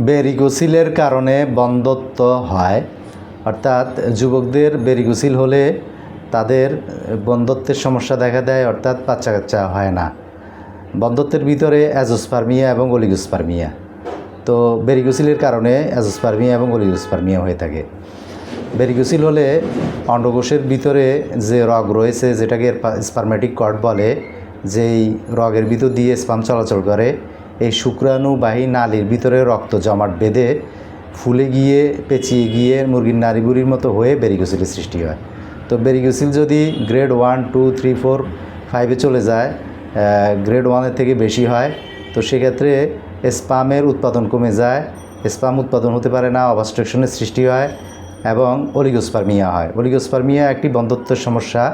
বেরিগোসিলের কারণে বন্ধত্ব হয়। অর্থাৎ যুবকদের বেরিগোসিল হলে তাদের বন্ধত্বের সমস্যা দেখা দেয়, অর্থাৎ বাচ্চা কাচ্চা হয় না। বন্ধত্বের ভিতরে অ্যাজোস্পার্মিয়া এবং অলিগোস্পার্মিয়া। তো বেরিগোসিলের কারণে অ্যাজোস্পার্মিয়া এবং অলিগোস্পার্মিয়া হয়ে থাকে। বেরিগোসিল হলে অন্ডকোষের ভিতরে যে রগ রয়েছে, যেটাকে স্পার্মেটিক কর্ড বলে, যেই রগের ভিতর দিয়ে স্পাম চলাচল করে এই শুক্রাণুবাহী নালীর ভিতরে রক্ত জমাট বেঁধে ফুলে গিয়ে, পেঁচিয়ে গিয়ে মুরগির নাড়িবুড়ির মতো হয়ে বেরিগোসিলের সৃষ্টি হয়। তো বেরিগোসিল যদি grade one, two, three, four, ফাইভে চলে যায় গ্রেড ওয়ানের থেকে বেশি হয়, তো সেক্ষেত্রে স্পামের উৎপাদন কমে যায়, স্পাম উৎপাদন হতে পারে না, অবাস্ট্রাকশনের সৃষ্টি হয় এবং অলিগোস্পার্মিয়া হয়। অলিগোস্পার্মিয়া একটি বন্ধত্বের সমস্যা।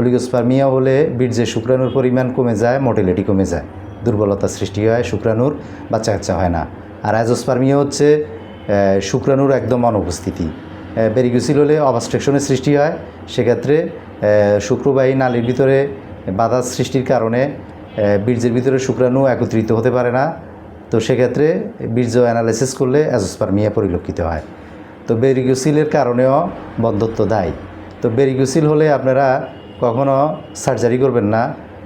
অলিগোস্পার্মিয়া হলে বীর্যে শুক্রাণুর পরিমাণ কমে যায়, মোটিলিটি কমে যায়। দুর্বলতা সৃষ্টি হয়, শুক্রাণুর বাচ্চা কাচ্চা হয় না। আর অ্যাজোস্পার্মিয়া হচ্ছে শুক্রাণুর একদম অনুপস্থিতি। বেরিগুসিল হলে অবাস্ট্রাকশনের সৃষ্টি হয়, সেক্ষেত্রে শুক্রবাহী নালীর ভিতরে বাধা সৃষ্টির কারণে বীর্যের ভিতরে শুক্রাণু একত্রিত হতে পারে না। তো সেক্ষেত্রে বীর্য অ্যানালাইসিস করলে অ্যাজোস্পার্মিয়া পরিলক্ষিত হয়। তো বেরিগুসিলের কারণেও বন্ধত্ব দায়ী। তো বেরিগুসিল হলে আপনারা কখনো সার্জারি করবেন না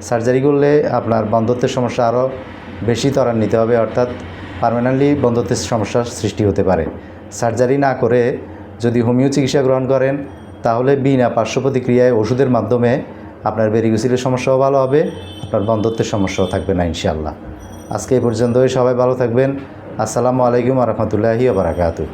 সার্জারি করলে আপনার বন্ধত্বের সমস্যা আরও বেশি ত্বরান্বিত হবে, অর্থাৎ পার্মানেন্টলি বন্ধত্বের সমস্যার সৃষ্টি হতে পারে। সার্জারি না করে যদি হোমিও চিকিৎসা গ্রহণ করেন, তাহলে বিনা পার্শ্ব প্রতিক্রিয়ায় ওষুধের মাধ্যমে আপনার বেরিগুসিলের সমস্যাও ভালো হবে, আপনার বন্ধত্বের সমস্যাও থাকবে না, ইনশাআল্লাহ। আজকে এই পর্যন্তই, সবাই ভালো থাকবেন। আসসালামু আলাইকুম রহমতুল্লাহি বারাকাতু